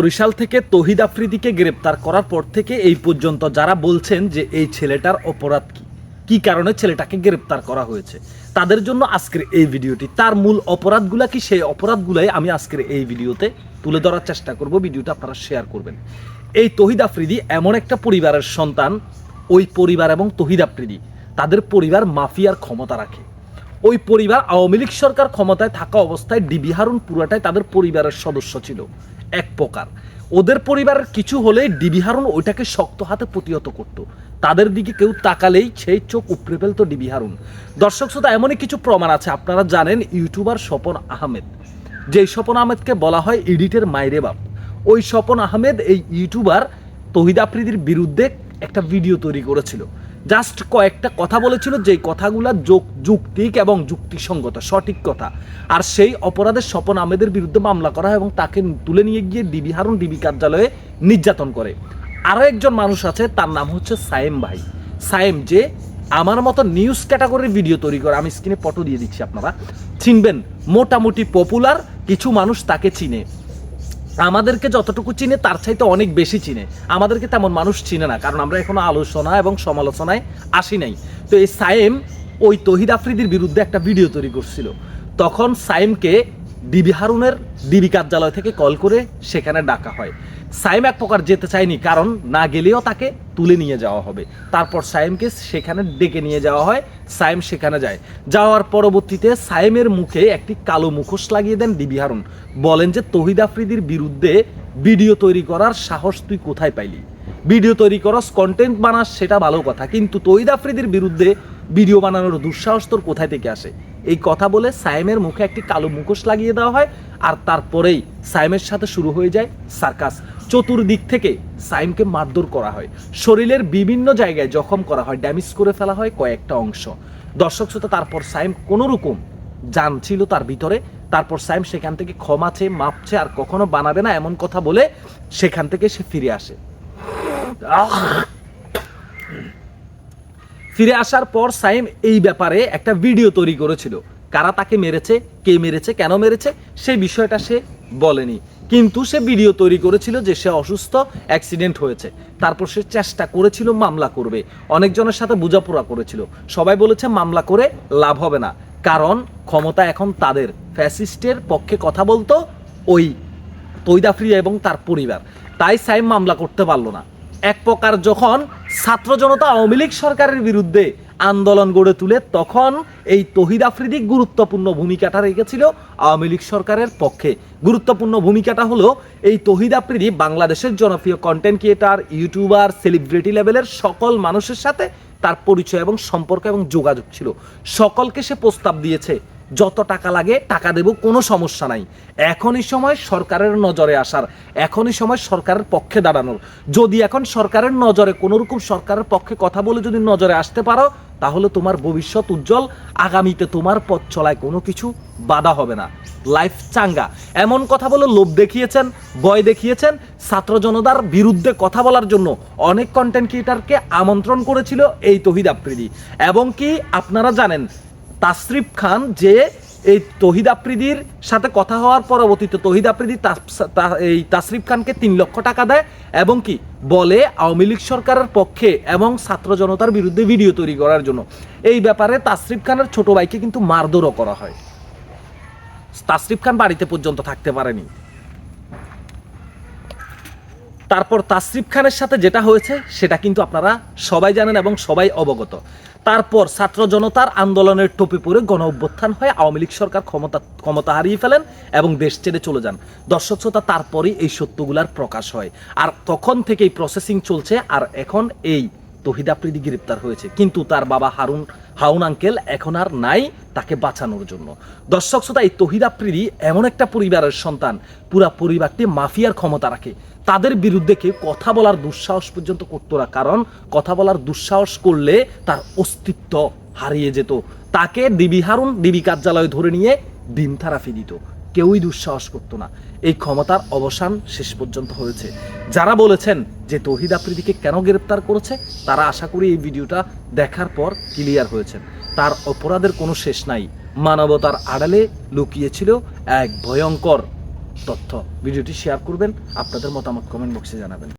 বরিশাল থেকে তহিদ আফ্রিদিকে গ্রেপ্তার করার পর থেকে এই পর্যন্ত যারা বলছেন যে এই ছেলেটার অপরাধ কি কি কারণে ছেলেটাকে গ্রেপ্তার করা হয়েছে, তাদের জন্য আজকের এই ভিডিওটি। তার মূল অপরাধগুলা কি, সেই অপরাধগুলাই আমি আজকের এই ভিডিওতে তুলে ধরার চেষ্টা করব, ভিডিওটা আপনারা শেয়ার করবেন। এই তহিদ আফ্রিদি এমন একটা পরিবারের সন্তান, ওই পরিবার এবং তহিদ আফ্রিদি, তাদের পরিবার মাফিয়ার ক্ষমতা রাখে। ওই পরিবার আওয়ামী লীগ সরকার ক্ষমতায় থাকা অবস্থায় ডিবি হারুন পুরাটাই তাদের পরিবারের সদস্য ছিল। এক প্রকার। ওদের পরিবারের কিছু হলেই ডিবি হারুন ওইটাকে শক্ত হাতে প্রতিহত করত। তাদের দিকে কেউ তাকালেই সেই চোখ উপড়ে ফেলতো ডিবি হারুন। দর্শক শ্রোতা, এমনই কিছু প্রমাণ আছে। আপনারা জানেন ইউটিউবার স্বপন আহমেদ। যেই স্বপন আহমেদকে বলা হয় ইডিটের মাইরে বাপ। ওই স্বপন আহমেদ এই ইউটিউবার তহিদ আফ্রিদির বিরুদ্ধে একটা ভিডিও তৈরি করেছিল। জাস্ট কয়েকটা কথা বলেছিল, যেই কথাগুলা যোগ- যুক্তিক এবং যুক্তিসঙ্গত, সঠিক কথা। আর সেই অপরাধের স্বপন আহমেদের বিরুদ্ধে মামলা করা হয় এবং তাকে তুলে নিয়ে গিয়ে ডিবি হারুন, ডিবি কার্যালয়ে নির্যাতন করে। আরও একজন মানুষ আছে, তার নাম হচ্ছে সায়েম ভাই। সায়েম, যে আমার মতো নিউজ ক্যাটাগরির ভিডিও তৈরি করে, আমি স্ক্রিনে ফটো দিয়ে দিচ্ছি আপনারা, চিনবেন, মোটামুটি পপুলার কিছু মানুষ তাকে চিনে। আমাদেরকে যতটুকু চিনে, তার চাইতে অনেক বেশি চিনে। আমাদেরকে তেমন মানুষ চিনে না, কারণ আমরা এখনও আলোচনা এবং সমালোচনায় আসি নাই। তো এই সায়েম ওই তহিদ আফ্রিদির বিরুদ্ধে একটা ভিডিও তৈরি করছিল। তখন সাইমকে ডিবি হারুনের ডিবি কার্যালয় থেকে কল করে সেখানে ডাকা হয়। সাইম এক প্রকার যেতে চায়নি কারণ না গেলেও তাকে তুলে নিয়ে যাওয়া হবে। তারপর সাইমকে সেখানে ডেকে নিয়ে যাওয়া হয়। সাইম সেখানে যায়। যাওয়ার পরবর্তীতে সাইমের মুখে একটি কালো মুখোশ লাগিয়ে দেন ডিবি হারুন। বলেন যে তহিদ আফ্রিদির বিরুদ্ধে ভিডিও তৈরি করার সাহস তুই কোথায় পাইলি? ভিডিও তৈরি করস কন্টেন্ট বানাস, সেটা ভালো কথা। কিন্তু তহিদ আফ্রিদির বিরুদ্ধে ভিডিও বানানোর দুঃসাহস তোর কোথায় থেকে আসে? এই কথা বলে সাইমের মুখে একটি কালো মুখোশ লাগিয়ে দেওয়া হয় আর তারপরেই সাইমের সাথে শুরু হয়ে যায় সার্কাস। চতুর্দিক থেকে সাইমকে মারধর করা হয়। শরীরের বিভিন্ন জায়গায় জখম করা হয়, ড্যামেজ করে ফেলা হয় কয়েকটা অংশ। দর্শক শ্রোতা, তারপর সাইম কোনো রকম জান ছিল তার ভিতরে, তারপর সাইম সেখান থেকে ক্ষমাছে মাপছে আর কখনো বানাবে না এমন কথা বলে সেখান থেকে সে ফিরে আসে! ফিরে আসার পর সাইম এই ব্যাপারে একটা ভিডিও তৈরি করেছিল। কারা তাকে মেরেছে, কে মেরেছে, কেন মেরেছে সেই বিষয়টা সে বলেনি। কিন্তু সে ভিডিও তৈরি করেছিল যে সে অসুস্থ, অ্যাক্সিডেন্ট হয়েছে। তারপর সে চেষ্টা করেছিল মামলা করবে। অনেকজনের সাথে বোঝাপড়া করেছিল। সবাই বলেছে মামলা করে লাভ হবে না। কারণ ক্ষমতা এখন তাদের। ফ্যাসিস্টের পক্ষে কথা বলতো ওই তৈদাফ্রিয়া এবং তার পরিবার। তাই সাইম মামলা করতে পারল না। এক প্রকার যখন ছাত্র জনতা আওয়ামী লীগ সরকারের বিরুদ্ধে আন্দোলন গড়ে তুলে তখন এই তহিদ আফ্রিদি গুরুত্বপূর্ণ ভূমিকাটা রেখেছিল আওয়ামী লীগ সরকারের পক্ষে। গুরুত্বপূর্ণ ভূমিকাটা হলো এই তহিদ আফ্রিদি বাংলাদেশের জনপ্রিয় কন্টেন্ট ক্রিয়েটার ইউটিউবার সেলিব্রিটি লেভেলের সকল মানুষের সাথে তার পরিচয় এবং সম্পর্ক এবং যোগাযোগ ছিল। সকলকে সে প্রস্তাব দিয়েছে। যত টাকা লাগে, টাকা দেব, কোনো সমস্যা নাই। এখনই সময় সরকারের নজরে আসার, এখনই সময় সরকারের পক্ষে দাঁড়ানোর। যদি এখন সরকারের নজরে, কোনো রকম সরকারের পক্ষে কথা বলে যদি নজরে আসতে পারো, তাহলে তোমার ভবিষ্যৎ উজ্জ্বল, আগামীতে তোমার পথ চলায় কোনো কিছু বাধা হবে না। লাইফ চাঙ্গা। এমন কথা বলে লোভ দেখিয়েছেন, ভয় দেখিয়েছেন, ছাত্র জনতার বিরুদ্ধে কথা বলার জন্য অনেক কন্টেন্ট ক্রিয়েটারকে আমন্ত্রণ করেছিল এই তহিদ আফ্রিদি। এবং কি, আপনারা জানেন তাসরিফ খান যে এই তহিদ আফ্রিদির সাথে কথা হওয়ার পরবর্তীতে তহিদ আফ্রিদি এই তাসরিফ খানকে তিন লক্ষ টাকা দেয় এবং কি বলে আওয়ামী লীগ সরকারের পক্ষে এবং ছাত্র জনতার বিরুদ্ধে ভিডিও তৈরি করার জন্য। এই ব্যাপারে তাসরিফ খানের ছোট ভাইকে কিন্তু মারধরও করা হয়। তাসরিফ খান বাড়িতে পর্যন্ত থাকতে পারেনি। তারপর তাসরিফ খানের সাথে যেটা হয়েছে, সেটা কিন্তু আপনারা সবাই জানেন এবং সবাই অবগত। তারপর ছাত্র জনতার আন্দোলনের টোপে পড়ে গণ অভ্যুত্থান হয় আওয়ামী লীগ সরকার ক্ষমতা ক্ষমতা হারিয়ে ফেলেন এবং দেশ ছেড়ে চলে যান। দর্শক শ্রোতা, তারপরেই এই সত্যগুলার প্রকাশ হয়। আর তখন থেকেই প্রসেসিং চলছে, আর এখন এই তহিদ আফ্রিদি গ্রেপ্তার হয়েছে। কিন্তু তার বাবা হারুন হাউন আঙ্কেল এখন আর নাই তাকে বাঁচানোর জন্য। দর্শক শ্রোতা, এই তহিদ আফ্রিদি এমন একটা পরিবারের সন্তান, পুরা পরিবারটি মাফিয়ার ক্ষমতা রাখে। তাদের বিরুদ্ধে কেউ কথা বলার দুঃসাহস পর্যন্ত করতো না, কারণ কথা বলার দুঃসাহস করলে তার অস্তিত্ব হারিয়ে যেত। তাকে ডিবি হারুন ডিবি কার্যালয়ে ধরে নিয়ে ডিম থারাফি দিত। কেউই দুঃসাহস করতো না। এই ক্ষমতার অবসান শেষ পর্যন্ত হয়েছে। যারা বলেছেন যে তহিদ আফ্রিদিকে কেন গ্রেপ্তার করেছে, তারা আশা করি এই ভিডিওটা দেখার পর ক্লিয়ার হয়েছেন। তার অপরাধের কোনো শেষ নাই। মানবতার আড়ালে লুকিয়েছিল এক ভয়ঙ্কর তথ্য। ভিডিওটি শেয়ার করবেন, আপনাদের মতামত কমেন্ট বক্সে জানাবেন।